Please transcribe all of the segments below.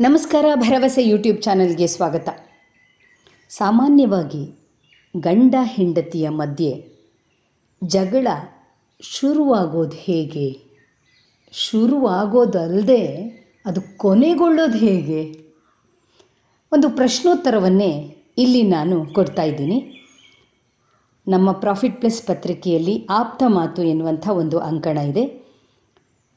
ನಮಸ್ಕಾರ, ಭರವಸೆ ಯೂಟ್ಯೂಬ್ ಚಾನಲ್ಗೆ ಸ್ವಾಗತ. ಸಾಮಾನ್ಯವಾಗಿ ಗಂಡ ಹೆಂಡತಿಯ ಮಧ್ಯೆ ಜಗಳ ಶುರುವಾಗೋದು ಹೇಗೆ? ಶುರುವಾಗೋದಲ್ಲದೆ ಅದು ಕೊನೆಗೊಳ್ಳೋದು ಹೇಗೆ? ಒಂದು ಪ್ರಶ್ನೋತ್ತರವನ್ನೇ ಇಲ್ಲಿ ನಾನು ಕೊಡ್ತಾ ಇದ್ದೀನಿ. ನಮ್ಮ ಪ್ರಾಫಿಟ್ ಪ್ಲಸ್ ಪತ್ರಿಕೆಯಲ್ಲಿ ಆಪ್ತ ಮಾತು ಎನ್ನುವಂಥ ಒಂದು ಅಂಕಣ ಇದೆ.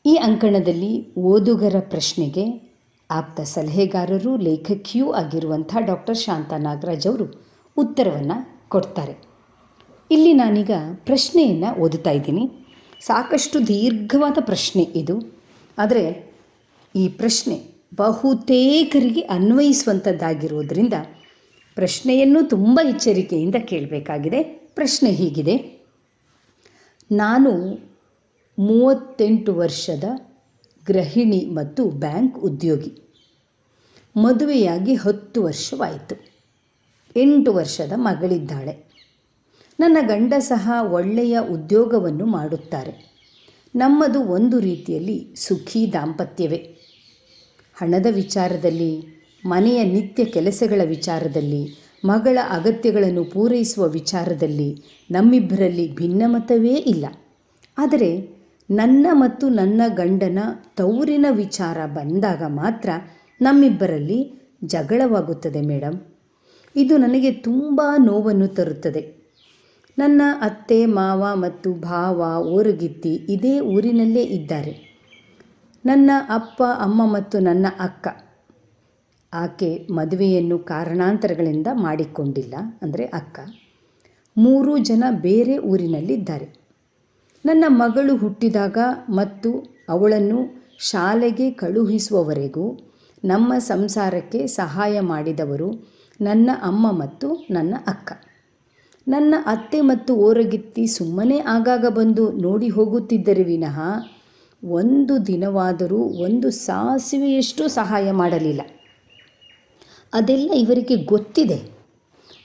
ಈ ಅಂಕಣದಲ್ಲಿ ಓದುಗರ ಪ್ರಶ್ನೆಗೆ ಆಪ್ತ ಸಲಹೆಗಾರರು, ಲೇಖಕಿಯೂ ಆಗಿರುವಂಥ ಡಾಕ್ಟರ್ ಶಾಂತಾ ನಾಗರಾಜ್ ಅವರು ಉತ್ತರವನ್ನು ಕೊಡ್ತಾರೆ. ಇಲ್ಲಿ ನಾನೀಗ ಪ್ರಶ್ನೆಯನ್ನು ಓದುತ್ತಾ ಇದ್ದೀನಿ. ಸಾಕಷ್ಟು ದೀರ್ಘವಾದ ಪ್ರಶ್ನೆ ಇದು. ಆದರೆ ಈ ಪ್ರಶ್ನೆ ಬಹುತೇಕರಿಗೆ ಅನ್ವಯಿಸುವಂಥದ್ದಾಗಿರುವುದರಿಂದ ಪ್ರಶ್ನೆಯನ್ನು ತುಂಬ ಎಚ್ಚರಿಕೆಯಿಂದ ಕೇಳಬೇಕಾಗಿದೆ. ಪ್ರಶ್ನೆ ಹೀಗಿದೆ. ನಾನು ಮೂವತ್ತೆಂಟು ವರ್ಷದ ಗೃಹಿಣಿ ಮತ್ತು ಬ್ಯಾಂಕ್ ಉದ್ಯೋಗಿ. ಮದುವೆಯಾಗಿ ಹತ್ತು ವರ್ಷವಾಯಿತು. ಎಂಟು ವರ್ಷದ ಮಗಳಿದ್ದಾಳೆ. ನನ್ನ ಗಂಡ ಸಹ ಒಳ್ಳೆಯ ಉದ್ಯೋಗವನ್ನು ಮಾಡುತ್ತಾರೆ. ನಮ್ಮದು ಒಂದು ರೀತಿಯಲ್ಲಿ ಸುಖಿ ದಾಂಪತ್ಯವೇ. ಹಣದ ವಿಚಾರದಲ್ಲಿ, ಮನೆಯ ನಿತ್ಯ ಕೆಲಸಗಳ ವಿಚಾರದಲ್ಲಿ, ಮಗಳ ಅಗತ್ಯಗಳನ್ನು ಪೂರೈಸುವ ವಿಚಾರದಲ್ಲಿ ನಮ್ಮಿಬ್ಬರಲ್ಲಿ ಭಿನ್ನಮತವೇ ಇಲ್ಲ. ಆದರೆ ನನ್ನ ಮತ್ತು ನನ್ನ ಗಂಡನ ತೌರಿನ ವಿಚಾರ ಬಂದಾಗ ಮಾತ್ರ ನಮ್ಮಿಬ್ಬರಲ್ಲಿ ಜಗಳವಾಗುತ್ತದೆ ಮೇಡಮ್ ಇದು ನನಗೆ ತುಂಬ ನೋವನ್ನು ತರುತ್ತದೆ. ನನ್ನ ಅತ್ತೆ, ಮಾವ ಮತ್ತು ಭಾವ ಓರಗಿತ್ತಿ ಇದೇ ಊರಿನಲ್ಲೇ ಇದ್ದಾರೆ. ನನ್ನ ಅಪ್ಪ, ಅಮ್ಮ ಮತ್ತು ನನ್ನ ಅಕ್ಕ. ಆಕೆ ಮದುವೆಯನ್ನು ಕಾರಣಾಂತರಗಳಿಂದ ಮಾಡಿಕೊಂಡಿಲ್ಲ, ಅಂದರೆ ಅಕ್ಕ. ಮೂರು ಜನ ಬೇರೆ ಊರಿನಲ್ಲಿದ್ದಾರೆ. ನನ್ನ ಮಗಳು ಹುಟ್ಟಿದಾಗ ಮತ್ತು ಅವಳನ್ನು ಶಾಲೆಗೆ ಕಳುಹಿಸುವವರೆಗೂ ನಮ್ಮ ಸಂಸಾರಕ್ಕೆ ಸಹಾಯ ಮಾಡಿದವರು ನನ್ನ ಅಮ್ಮ ಮತ್ತು ನನ್ನ ಅಕ್ಕ. ನನ್ನ ಅತ್ತೆ ಮತ್ತು ಓರಗಿತ್ತಿ ಸುಮ್ಮನೆ ಆಗಾಗ ಬಂದು ನೋಡಿ ಹೋಗುತ್ತಿದ್ದರೆ ವಿನಃ ಒಂದು ದಿನವಾದರೂ ಒಂದು ಸಾಸಿವೆಯಷ್ಟು ಸಹಾಯ ಮಾಡಲಿಲ್ಲ. ಅದೆಲ್ಲ ಇವರಿಗೆ ಗೊತ್ತಿದೆ.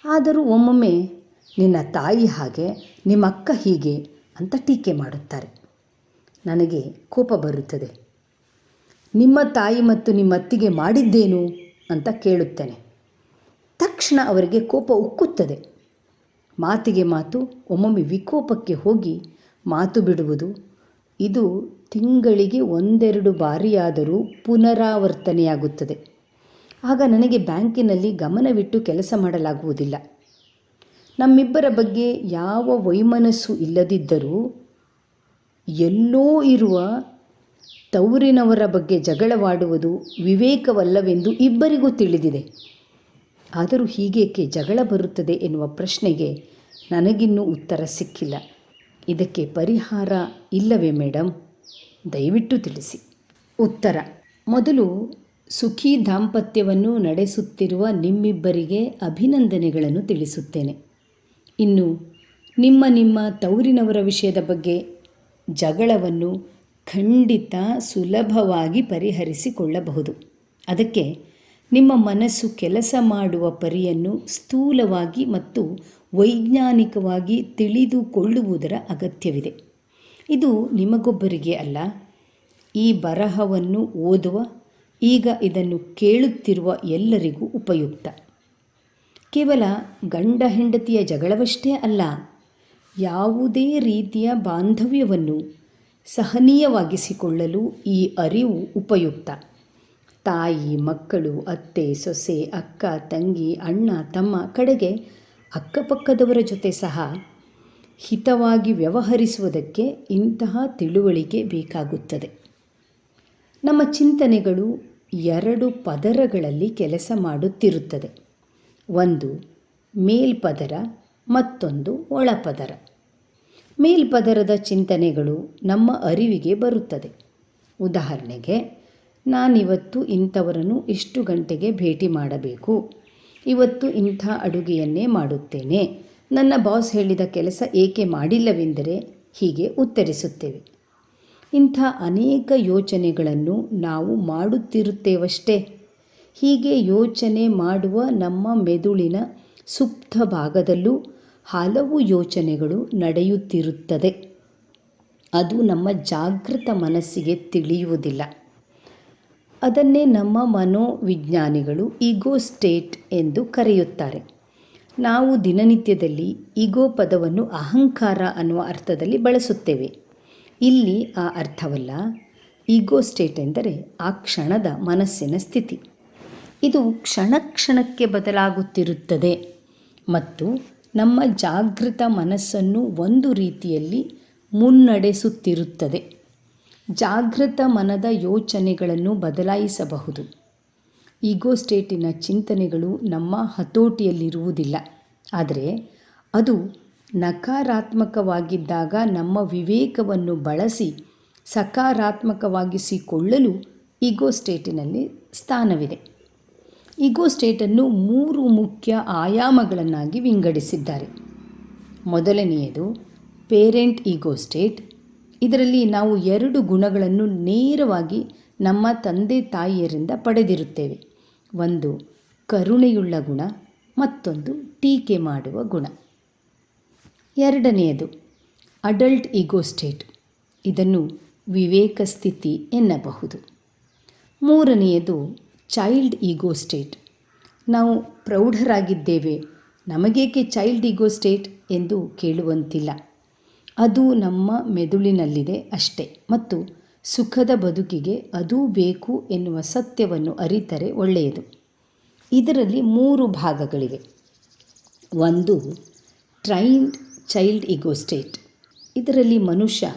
ಆದರೂ ಒಮ್ಮೊಮ್ಮೆ ನಿನ್ನ ತಾಯಿ ಹಾಗೆ ನಿಮ್ಮ ಅಕ್ಕ ಹೀಗೆ ಅಂತ ಟೀಕೆ ಮಾಡುತ್ತಾರೆ. ನನಗೆ ಕೋಪ ಬರುತ್ತದೆ. ನಿಮ್ಮ ತಾಯಿ ಮತ್ತು ನಿಮ್ಮತ್ತಿಗೆ ಮಾಡಿದ್ದೇನು ಅಂತ ಕೇಳುತ್ತೇನೆ. ತಕ್ಷಣ ಅವರಿಗೆ ಕೋಪ ಉಕ್ಕುತ್ತದೆ. ಮಾತಿಗೆ ಮಾತು, ಒಮ್ಮೊಮ್ಮೆ ವಿಕೋಪಕ್ಕೆ ಹೋಗಿ ಮಾತು ಬಿಡುವುದು, ಇದು ತಿಂಗಳಿಗೆ ಒಂದೆರಡು ಬಾರಿಯಾದರೂ ಪುನರಾವರ್ತನೆಯಾಗುತ್ತದೆ. ಆಗ ನನಗೆ ಬ್ಯಾಂಕಿನಲ್ಲಿ ಗಮನವಿಟ್ಟು ಕೆಲಸ ಮಾಡಲಾಗುವುದಿಲ್ಲ. ನಮ್ಮಿಬ್ಬರ ಬಗ್ಗೆ ಯಾವ ವೈಮನಸ್ಸು ಇಲ್ಲದಿದ್ದರೂ ಎಲ್ಲೋ ಇರುವ ತವರಿನವರ ಬಗ್ಗೆ ಜಗಳವಾಡುವುದು ವಿವೇಕವಲ್ಲವೆಂದು ಇಬ್ಬರಿಗೂ ತಿಳಿದಿದೆ. ಆದರೂ ಹೀಗೇಕೆ ಜಗಳ ಬರುತ್ತದೆ ಎನ್ನುವ ಪ್ರಶ್ನೆಗೆ ನನಗಿನ್ನೂ ಉತ್ತರ ಸಿಕ್ಕಿಲ್ಲ. ಇದಕ್ಕೆ ಪರಿಹಾರ ಇಲ್ಲವೇ ಮೇಡಮ್ ದಯವಿಟ್ಟು ತಿಳಿಸಿ. ಉತ್ತರ. ಮೊದಲು ಸುಖಿ ದಾಂಪತ್ಯವನ್ನು ನಡೆಸುತ್ತಿರುವ ನಿಮ್ಮಿಬ್ಬರಿಗೆ ಅಭಿನಂದನೆಗಳನ್ನು ತಿಳಿಸುತ್ತೇನೆ. ಇನ್ನು ನಿಮ್ಮ ನಿಮ್ಮ ತವರಿನವರ ವಿಷಯದ ಬಗ್ಗೆ ಜಗಳವನ್ನು ಖಂಡಿತ ಸುಲಭವಾಗಿ ಪರಿಹರಿಸಿಕೊಳ್ಳಬಹುದು. ಅದಕ್ಕೆ ನಿಮ್ಮ ಮನಸ್ಸು ಕೆಲಸ ಮಾಡುವ ಪರಿಯನ್ನು ಸ್ಥೂಲವಾಗಿ ಮತ್ತು ವೈಜ್ಞಾನಿಕವಾಗಿ ತಿಳಿದುಕೊಳ್ಳುವುದರ ಅಗತ್ಯವಿದೆ. ಇದು ನಿಮಗೊಬ್ಬರಿಗೆ ಅಲ್ಲ, ಈ ಬರಹವನ್ನು ಓದುವ, ಈಗ ಇದನ್ನು ಕೇಳುತ್ತಿರುವ ಎಲ್ಲರಿಗೂ ಉಪಯುಕ್ತ. ಕೇವಲ ಗಂಡ ಹೆಂಡತಿಯ ಜಗಳವಷ್ಟೇ ಅಲ್ಲ, ಯಾವುದೇ ರೀತಿಯ ಬಾಂಧವ್ಯವನ್ನು ಸಹನೀಯವಾಗಿಸಿಕೊಳ್ಳಲು ಈ ಅರಿವು ಉಪಯುಕ್ತ. ತಾಯಿ, ಮಕ್ಕಳು, ಅತ್ತೆ, ಸೊಸೆ, ಅಕ್ಕ, ತಂಗಿ, ಅಣ್ಣ, ತಮ್ಮ ಕಡೆಗೆ ಅಕ್ಕಪಕ್ಕದವರ ಜೊತೆ ಸಹ ಹಿತವಾಗಿ ವ್ಯವಹರಿಸುವುದಕ್ಕೆ ಇಂತಹ ತಿಳುವಳಿಕೆ ಬೇಕಾಗುತ್ತದೆ. ನಮ್ಮ ಚಿಂತನೆಗಳು ಎರಡು ಪದರಗಳಲ್ಲಿ ಕೆಲಸ ಮಾಡುತ್ತಿರುತ್ತದೆ. ಒಂದು ಮೇಲ್ಪದರ, ಮತ್ತೊಂದು ಒಳಪದರ. ಮೇಲ್ಪದರದ ಚಿಂತನೆಗಳು ನಮ್ಮ ಅರಿವಿಗೆ ಬರುತ್ತದೆ. ಉದಾಹರಣೆಗೆ, ನಾನಿವತ್ತು ಇಂಥವರನ್ನು ಇಷ್ಟು ಗಂಟೆಗೆ ಭೇಟಿ ಮಾಡಬೇಕು. ಇವತ್ತು ಇಂಥ ಅಡುಗೆಯನ್ನೇ ಮಾಡುತ್ತೇನೆ. ನನ್ನ ಬಾಸ್ ಹೇಳಿದ ಕೆಲಸ ಏಕೆ ಮಾಡಿಲ್ಲವೆಂದರೆ ಹೀಗೆ ಉತ್ತರಿಸುತ್ತೇವೆ. ಇಂಥ ಅನೇಕ ಯೋಚನೆಗಳನ್ನು ನಾವು ಮಾಡುತ್ತಿರುತ್ತೇವಷ್ಟೇ. ಹೀಗೆ ಯೋಚನೆ ಮಾಡುವ ನಮ್ಮ ಮೆದುಳಿನ ಸುಪ್ತ ಭಾಗದಲ್ಲೂ ಹಲವು ಯೋಚನೆಗಳು ನಡೆಯುತ್ತಿರುತ್ತದೆ. ಅದು ನಮ್ಮ ಜಾಗೃತ ಮನಸ್ಸಿಗೆ ತಿಳಿಯುವುದಿಲ್ಲ. ಅದನ್ನೇ ನಮ್ಮ ಮನೋವಿಜ್ಞಾನಿಗಳು ಈಗೋ ಸ್ಟೇಟ್ ಎಂದು ಕರೆಯುತ್ತಾರೆ. ನಾವು ದಿನನಿತ್ಯದಲ್ಲಿ ಈಗೋ ಪದವನ್ನು ಅಹಂಕಾರ ಅನ್ನುವ ಅರ್ಥದಲ್ಲಿ ಬಳಸುತ್ತೇವೆ. ಇಲ್ಲಿ ಆ ಅರ್ಥವಲ್ಲ, ಈಗೋ ಸ್ಟೇಟ್ ಎಂದರೆ ಆ ಕ್ಷಣದ ಮನಸ್ಸಿನ ಸ್ಥಿತಿ. ಇದು ಕ್ಷಣ ಕ್ಷಣಕ್ಕೆ ಬದಲಾಗುತ್ತಿರುತ್ತದೆ. ಮತ್ತು ನಮ್ಮ ಜಾಗೃತ ಮನಸ್ಸನ್ನು ಒಂದು ರೀತಿಯಲ್ಲಿ ಮುನ್ನಡೆಸುತ್ತಿರುತ್ತದೆ. ಜಾಗೃತ ಮನದ ಯೋಚನೆಗಳನ್ನು ಬದಲಾಯಿಸಬಹುದು. ಈಗೋ ಸ್ಟೇಟಿನ ಚಿಂತನೆಗಳು ನಮ್ಮ ಹತೋಟಿಯಲ್ಲಿರುವುದಿಲ್ಲ. ಆದರೆ ಅದು ನಕಾರಾತ್ಮಕವಾಗಿದ್ದಾಗ ನಮ್ಮ ವಿವೇಕವನ್ನು ಬಳಸಿ ಸಕಾರಾತ್ಮಕವಾಗಿಸಿಕೊಳ್ಳಲು ಈಗೋ ಸ್ಟೇಟಿನಲ್ಲಿ ಸ್ಥಾನವಿದೆ. ಈಗೋ ಸ್ಟೇಟನ್ನು ಮೂರು ಮುಖ್ಯ ಆಯಾಮಗಳನ್ನಾಗಿ ವಿಂಗಡಿಸಿದ್ದಾರೆ. ಮೊದಲನೆಯದು, ಪೇರೆಂಟ್ ಈಗೋ ಸ್ಟೇಟ್. ಇದರಲ್ಲಿ ನಾವು ಎರಡು ಗುಣಗಳನ್ನು ನೇರವಾಗಿ ನಮ್ಮ ತಂದೆ ತಾಯಿಯರಿಂದ ಪಡೆದಿರುತ್ತೇವೆ. ಒಂದು, ಕರುಣೆಯುಳ್ಳ ಗುಣ. ಮತ್ತೊಂದು, ಟೀಕೆ ಮಾಡುವ ಗುಣ. ಎರಡನೆಯದು, ಅಡಲ್ಟ್ ಈಗೋ ಸ್ಟೇಟ್. ಇದನ್ನು ವಿವೇಕ ಸ್ಥಿತಿ ಎನ್ನಬಹುದು. ಮೂರನೆಯದು ಚೈಲ್ಡ್ ಈಗೋ ಸ್ಟೇಟ್ ನಾವು ಪ್ರೌಢರಾಗಿದ್ದೇವೆ. ನಮಗೇಕೆ ಚೈಲ್ಡ್ ಈಗೋ ಸ್ಟೇಟ್ ಎಂದು ಕೇಳುವಂತಿಲ್ಲ. ಅದು ನಮ್ಮ ಮೆದುಳಿನಲ್ಲಿದೆ ಅಷ್ಟೇ. ಮತ್ತು ಸುಖದ ಬದುಕಿಗೆ ಅದೂ ಬೇಕು ಎನ್ನುವ ಸತ್ಯವನ್ನು ಅರಿತರೆ ಒಳ್ಳೆಯದು. ಇದರಲ್ಲಿ ಮೂರು ಭಾಗಗಳಿವೆ. ಒಂದು ಟ್ರೈನ್ಡ್ ಚೈಲ್ಡ್ ಈಗೋ ಸ್ಟೇಟ್ ಇದರಲ್ಲಿ ಮನುಷ್ಯ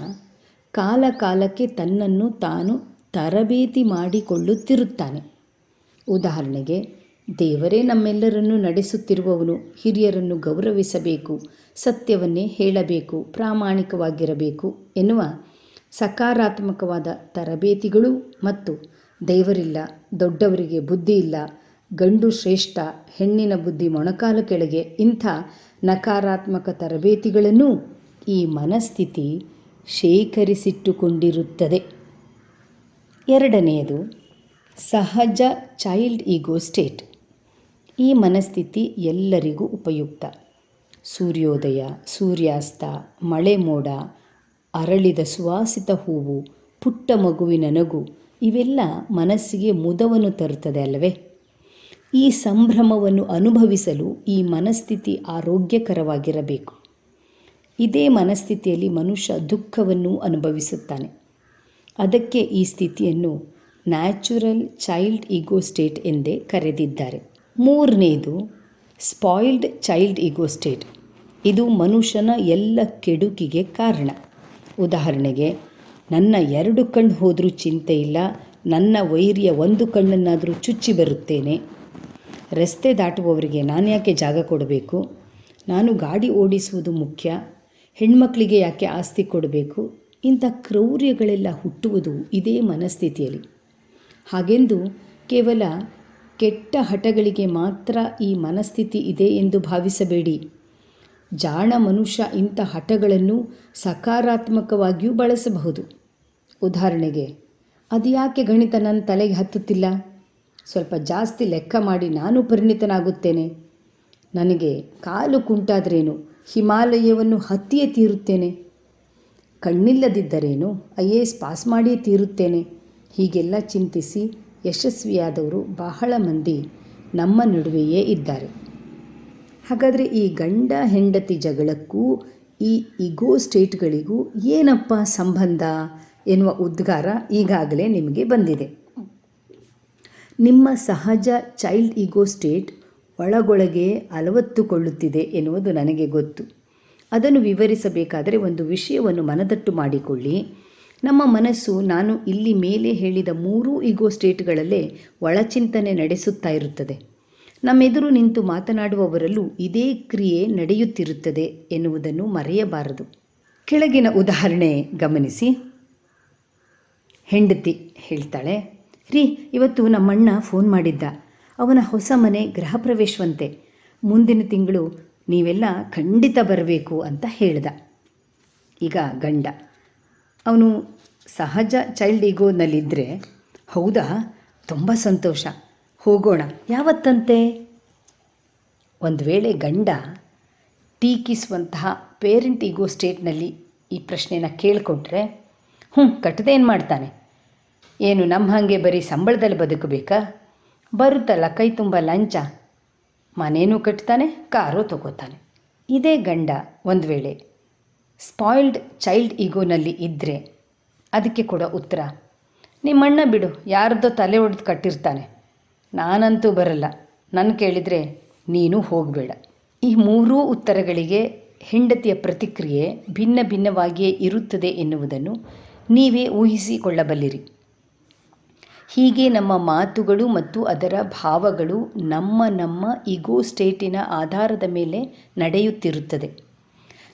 ಕಾಲ ಕಾಲಕ್ಕೆ ತನ್ನನ್ನು ತಾನು ತರಬೇತಿ ಮಾಡಿಕೊಳ್ಳುತ್ತಿರುತ್ತಾನೆ. ಉದಾಹರಣೆಗೆ, ದೇವರೇ ನಮ್ಮೆಲ್ಲರನ್ನು ನಡೆಸುತ್ತಿರುವವನು ಹಿರಿಯರನ್ನು ಗೌರವಿಸಬೇಕು, ಸತ್ಯವನ್ನೇ ಹೇಳಬೇಕು, ಪ್ರಾಮಾಣಿಕವಾಗಿರಬೇಕು ಎನ್ನುವ ಸಕಾರಾತ್ಮಕವಾದ ತರಬೇತಿಗಳು ಮತ್ತು ದೇವರಿಲ್ಲ, ದೊಡ್ಡವರಿಗೆ ಬುದ್ಧಿ ಇಲ್ಲ, ಗಂಡು ಶ್ರೇಷ್ಠ, ಹೆಣ್ಣಿನ ಬುದ್ಧಿ ಮೊಣಕಾಲು ಕೆಳಗೆ ಇಂಥ ನಕಾರಾತ್ಮಕ ತರಬೇತಿಗಳನ್ನು ಈ ಮನಸ್ಥಿತಿ ಶೇಖರಿಸಿಟ್ಟುಕೊಂಡಿರುತ್ತದೆ. ಎರಡನೆಯದು ಸಹಜ ಚೈಲ್ಡ್ ಈಗೋ ಸ್ಟೇಟ್ ಈ ಮನಸ್ಥಿತಿ ಎಲ್ಲರಿಗೂ ಉಪಯುಕ್ತ. ಸೂರ್ಯೋದಯ, ಸೂರ್ಯಾಸ್ತ, ಮಳೆ ಮೋಡ, ಅರಳಿದ ಸುವಾಸಿತ ಹೂವು, ಪುಟ್ಟ ಮಗುವಿನ ನಗು, ಇವೆಲ್ಲ ಮನಸ್ಸಿಗೆ ಮುದವನ್ನು ತರುತ್ತದೆ ಅಲ್ಲವೇ? ಈ ಸಂಭ್ರಮವನ್ನು ಅನುಭವಿಸಲು ಈ ಮನಸ್ಥಿತಿ ಆರೋಗ್ಯಕರವಾಗಿರಬೇಕು. ಇದೇ ಮನಸ್ಥಿತಿಯಲ್ಲಿ ಮನುಷ್ಯ ದುಃಖವನ್ನು ಅನುಭವಿಸುತ್ತಾನೆ. ಅದಕ್ಕೆ ಈ ಸ್ಥಿತಿಯನ್ನು ನ್ಯಾಚುರಲ್ ಚೈಲ್ಡ್ ಈಗೋ ಸ್ಟೇಟ್ ಎಂದೇ ಕರೆದಿದ್ದಾರೆ. ಮೂರನೆಯದು ಸ್ಪಾಯಿಲ್ಡ್ ಚೈಲ್ಡ್ ಈಗೋ ಸ್ಟೇಟ್. ಇದು ಮನುಷ್ಯನ ಎಲ್ಲ ಕೆಡುಕಿಗೆ ಕಾರಣ. ಉದಾಹರಣೆಗೆ, ನನ್ನ ಎರಡು ಕಣ್ಣು ಹೋದರೂ ಚಿಂತೆ ಇಲ್ಲ, ನನ್ನ ವೈರ್ಯ ಒಂದು ಕಣ್ಣನ್ನಾದರೂ ಚುಚ್ಚಿ ಬರುತ್ತೇನೆ. ರಸ್ತೆ ದಾಟುವವರಿಗೆ ನಾನು ಯಾಕೆ ಜಾಗ ಕೊಡಬೇಕು? ನಾನು ಗಾಡಿ ಓಡಿಸುವುದು ಮುಖ್ಯ, ಹೆಣ್ಮಕ್ಳಿಗೆ ಯಾಕೆ ಆಸ್ತಿ ಕೊಡಬೇಕು? ಇಂಥ ಕ್ರೌರ್ಯಗಳೆಲ್ಲ ಹುಟ್ಟುವುದು ಇದೇ ಮನಸ್ಥಿತಿಯಲ್ಲಿ. ಹಾಗೆಂದು ಕೇವಲ ಕೆಟ್ಟ ಹಠಗಳಿಗೆ ಮಾತ್ರ ಈ ಮನಸ್ಥಿತಿ ಇದೆ ಎಂದು ಭಾವಿಸಬೇಡಿ. ಜಾಣ ಮನುಷ್ಯ ಇಂಥ ಹಠಗಳನ್ನು ಸಕಾರಾತ್ಮಕವಾಗಿಯೂ ಬಳಸಬಹುದು. ಉದಾಹರಣೆಗೆ, ಅದು ಯಾಕೆ ಗಣಿತ ನನ್ನ ತಲೆಗೆ ಹತ್ತುತ್ತಿಲ್ಲ? ಸ್ವಲ್ಪ ಜಾಸ್ತಿ ಲೆಕ್ಕ ಮಾಡಿ ನಾನು ಪರಿಣಿತನಾಗುತ್ತೇನೆ. ನನಗೆ ಕಾಲು ಕುಂಟಾದ್ರೇನು ಹಿಮಾಲಯವನ್ನು ಹತ್ತಿಯೇ ತೀರುತ್ತೇನೆ? ಕಣ್ಣಿಲ್ಲದಿದ್ದರೇನು ಐ ಎ ಎಸ್ ಪಾಸ್ ಮಾಡಿಯೇ ತೀರುತ್ತೇನೆ? ಹೀಗೆಲ್ಲ ಚಿಂತಿಸಿ ಯಶಸ್ವಿಯಾದವರು ಬಹಳ ಮಂದಿ ನಮ್ಮ ನಡುವೆಯೇ ಇದ್ದಾರೆ. ಹಾಗಾದರೆ ಈ ಗಂಡ ಹೆಂಡತಿ ಜಗಳಕ್ಕೂ ಈ ಇಗೋ ಸ್ಟೇಟ್ಗಳಿಗೂ ಏನಪ್ಪ ಸಂಬಂಧ ಎನ್ನುವ ಉದ್ಗಾರ ಈಗಾಗಲೇ ನಿಮಗೆ ಬಂದಿದೆ. ನಿಮ್ಮ ಸಹಜ ಚೈಲ್ಡ್ ಈಗೋ ಸ್ಟೇಟ್ ಒಳಗೊಳಗೆ ಅಲವತ್ತುಕೊಳ್ಳುತ್ತಿದೆ ಎನ್ನುವುದು ನನಗೆ ಗೊತ್ತು. ಅದನ್ನು ವಿವರಿಸಬೇಕಾದರೆ ಒಂದು ವಿಷಯವನ್ನು ಮನದಟ್ಟು ಮಾಡಿಕೊಳ್ಳಿ. ನಮ್ಮ ಮನಸ್ಸು ನಾನು ಇಲ್ಲಿ ಮೇಲೆ ಹೇಳಿದ ಮೂರೂ ಈಗೋ ಸ್ಟೇಟ್ಗಳಲ್ಲೇ ಒಳಚಿಂತನೆ ನಡೆಸುತ್ತಾ ಇರುತ್ತದೆ. ನಮ್ಮೆದುರು ನಿಂತು ಮಾತನಾಡುವವರಲ್ಲೂ ಇದೇ ಕ್ರಿಯೆ ನಡೆಯುತ್ತಿರುತ್ತದೆ ಎನ್ನುವುದನ್ನು ಮರೆಯಬಾರದು. ಕೆಳಗಿನ ಉದಾಹರಣೆ ಗಮನಿಸಿ. ಹೆಂಡತಿ ಹೇಳ್ತಾಳೆ, ರೀ, ಇವತ್ತು ನಮ್ಮಣ್ಣ ಫೋನ್ ಮಾಡಿದ್ದ. ಅವನ ಹೊಸ ಮನೆ ಗೃಹ ಪ್ರವೇಶವಂತೆ ಮುಂದಿನ ತಿಂಗಳು ನೀವೆಲ್ಲ ಖಂಡಿತ ಬರಬೇಕು ಅಂತ ಹೇಳ್ದ. ಈಗ ಗಂಡ. ಅವನು ಸಹಜ ಚೈಲ್ಡ್ ಈಗೋನಲ್ಲಿದ್ದರೆ ಹೌದಾ? ತುಂಬ ಸಂತೋಷ. ಹೋಗೋಣ. ಯಾವತ್ತಂತೆ? ಒಂದು ವೇಳೆ ಗಂಡ ಟೀಕಿಸುವಂತಹ ಪೇರೆಂಟ್ ಈಗೋ ಸ್ಟೇಟ್ನಲ್ಲಿ ಈ ಪ್ರಶ್ನೆನ ಕೇಳಿಕೊಟ್ರೆ ಹ್ಞೂ ಕಟ್ಟದೇನು ಮಾಡ್ತಾನೆ? ಏನು ನಮ್ಮ ಹಾಗೆ ಬರೀ ಸಂಬಳದಲ್ಲಿ ಬದುಕಬೇಕಾ? ಬರುತ್ತಲ್ಲ, ಕೈ ತುಂಬ ಲಂಚ. ಮನೇನೂ ಕಟ್ತಾನೆ, ಕಾರು ತಗೋತಾನೆ. ಇದೇ ಗಂಡ ಒಂದು ವೇಳೆ ಸ್ಪಾಯ್ಲ್ಡ್ ಚೈಲ್ಡ್ ಈಗೋನಲ್ಲಿ ಇದ್ದರೆ ಅದಕ್ಕೆ ಕೊಡೋ ಉತ್ತರ. ನಿಮ್ಮಣ್ಣ ಬಿಡು ಯಾರದ್ದೋ ತಲೆ ಒಡೆದು ಕಟ್ಟಿರ್ತಾನೆ. ನಾನಂತೂ ಬರಲ್ಲ. ನನ್ನ ಕೇಳಿದರೆ ನೀನು ಹೋಗಬೇಡ. ಈ ಮೂರೂ ಉತ್ತರಗಳಿಗೆ ಹೆಂಡತಿಯ ಪ್ರತಿಕ್ರಿಯೆ ಭಿನ್ನ ಭಿನ್ನವಾಗಿಯೇ ಇರುತ್ತದೆ ಎನ್ನುವುದನ್ನು ನೀವೇ ಊಹಿಸಿಕೊಳ್ಳಬಲ್ಲಿರಿ. ಹೀಗೆ ನಮ್ಮ ಮಾತುಗಳು ಮತ್ತು ಅದರ ಭಾವಗಳು ನಮ್ಮ ನಮ್ಮ ಇಗೋ ಸ್ಟೇಟಿನ ಆಧಾರದ ಮೇಲೆ ನಡೆಯುತ್ತಿರುತ್ತದೆ.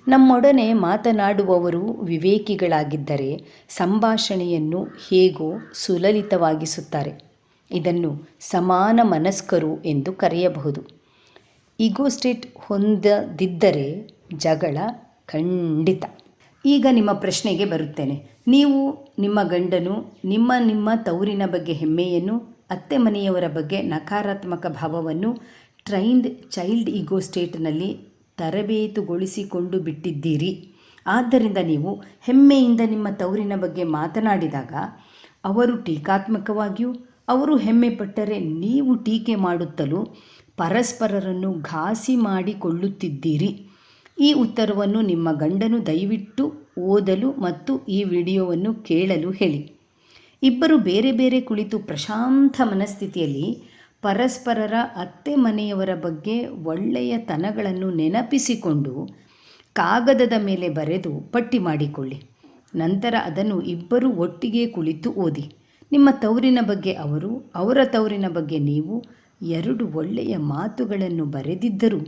ನಮ್ಮೊಡನೆ ಮಾತನಾಡುವವರು ವಿವೇಕಿಗಳಾಗಿದ್ದರೆ ಸಂಭಾಷಣೆಯನ್ನು ಹೇಗೋ ಸುಲಲಿತವಾಗಿಸುತ್ತಾರೆ. ಇದನ್ನು ಸಮಾನ ಮನಸ್ಕರು ಎಂದು ಕರೆಯಬಹುದು. ಈಗೋಸ್ಟೇಟ್ ಹೊಂದದಿದ್ದರೆ ಜಗಳ ಖಂಡಿತ. ಈಗ ನಿಮ್ಮ ಪ್ರಶ್ನೆಗೆ ಬರುತ್ತೇನೆ. ನೀವು ನಿಮ್ಮ ಗಂಡನು ನಿಮ್ಮ ನಿಮ್ಮ ತವರಿನ ಬಗ್ಗೆ ಹೆಮ್ಮೆಯನ್ನು, ಅತ್ತೆ ಮನೆಯವರ ಬಗ್ಗೆ ನಕಾರಾತ್ಮಕ ಭಾವವನ್ನು, ಟ್ರೈನ್ಡ್ ಚೈಲ್ಡ್ ಈಗೋ ಸ್ಟೇಟ್ನಲ್ಲಿ ತರಬೇತುಗೊಳಿಸಿಕೊಂಡು ಬಿಟ್ಟಿದ್ದೀರಿ. ಆದ್ದರಿಂದ ನೀವು ಹೆಮ್ಮೆಯಿಂದ ನಿಮ್ಮ ತವರಿನ ಬಗ್ಗೆ ಮಾತನಾಡಿದಾಗ ಅವರು ಟೀಕಾತ್ಮಕವಾಗಿಯೂ, ಅವರು ಹೆಮ್ಮೆ ಪಟ್ಟರೆ ನೀವು ಟೀಕೆ ಮಾಡುತ್ತಲೂ ಪರಸ್ಪರರನ್ನು ಘಾಸಿ ಮಾಡಿಕೊಳ್ಳುತ್ತಿದ್ದೀರಿ. ಈ ಉತ್ತರವನ್ನು ನಿಮ್ಮ ಗಂಡನು ದಯವಿಟ್ಟು ಓದಲು ಮತ್ತು ಈ ವಿಡಿಯೋವನ್ನು ಕೇಳಲು ಹೇಳಿ. ಇಬ್ಬರು ಬೇರೆ ಬೇರೆ ಕುಳಿತು ಪ್ರಶಾಂತ ಮನಸ್ಥಿತಿಯಲ್ಲಿ ಪರಸ್ಪರರ ಅತ್ತೆ ಮನೆಯವರ ಬಗ್ಗೆ ಒಳ್ಳೆಯ ತನಗಳನ್ನು ನೆನಪಿಸಿಕೊಂಡು ಕಾಗದದ ಮೇಲೆ ಬರೆದು ಪಟ್ಟಿ ಮಾಡಿಕೊಳ್ಳಿ. ನಂತರ ಅದನ್ನು ಇಬ್ಬರು ಒಟ್ಟಿಗೆ ಕುಳಿತು ಓದಿ. ನಿಮ್ಮ ತವರಿನ ಬಗ್ಗೆ ಅವರು, ಅವರ ತವರಿನ ಬಗ್ಗೆ ನೀವು ಎರಡು ಒಳ್ಳೆಯ ಮಾತುಗಳನ್ನು ಬರೆದಿದ್ದರೂ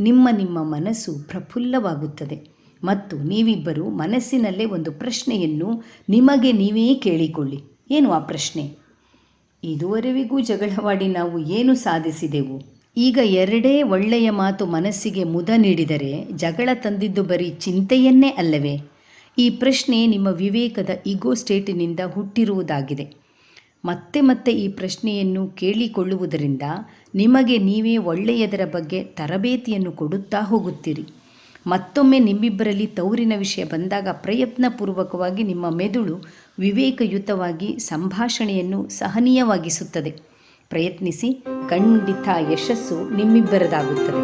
ನಿಮ್ಮ ನಿಮ್ಮ ಮನಸ್ಸು ಪ್ರಫುಲ್ಲವಾಗುತ್ತದೆ. ಮತ್ತು ನೀವಿಬ್ಬರು ಮನಸ್ಸಿನಲ್ಲೇ ಒಂದು ಪ್ರಶ್ನೆಯನ್ನು ನಿಮಗೆ ನೀವೇ ಕೇಳಿಕೊಳ್ಳಿ. ಏನು ಆ ಪ್ರಶ್ನೆ? ಇದುವರೆವಿಗೂ ಜಗಳವಾಡಿ ನಾವು ಏನು ಸಾಧಿಸಿದೆವು? ಈಗ ಎರಡೇ ಒಳ್ಳೆಯ ಮಾತು ಮನಸ್ಸಿಗೆ ಮುದ ನೀಡಿದರೆ ಜಗಳ ತಂದಿದ್ದು ಬರೀ ಚಿಂತೆಯನ್ನೇ ಅಲ್ಲವೇ? ಈ ಪ್ರಶ್ನೆ ನಿಮ್ಮ ವಿವೇಕದ ಇಗೋ ಸ್ಟೇಟಿನಿಂದ ಹುಟ್ಟಿರುವುದಾಗಿದೆ. ಮತ್ತೆ ಮತ್ತೆ ಈ ಪ್ರಶ್ನೆಯನ್ನು ಕೇಳಿಕೊಳ್ಳುವುದರಿಂದ ನಿಮಗೆ ನೀವೇ ಒಳ್ಳೆಯದರ ಬಗ್ಗೆ ತರಬೇತಿಯನ್ನು ಕೊಡುತ್ತಾ ಹೋಗುತ್ತೀರಿ. ಮತ್ತೊಮ್ಮೆ ನಿಮ್ಮಿಬ್ಬರಲ್ಲಿ ತೌರಿನ ವಿಷಯ ಬಂದಾಗ ಪ್ರಯತ್ನಪೂರ್ವಕವಾಗಿ ನಿಮ್ಮ ಮೆದುಳು ವಿವೇಕಯುತವಾಗಿ ಸಂಭಾಷಣೆಯನ್ನು ಸಹನೀಯವಾಗಿಸುತ್ತದೆ. ಪ್ರಯತ್ನಿಸಿ, ಖಂಡಿತ ಯಶಸ್ಸು ನಿಮ್ಮಿಬ್ಬರದಾಗುತ್ತದೆ.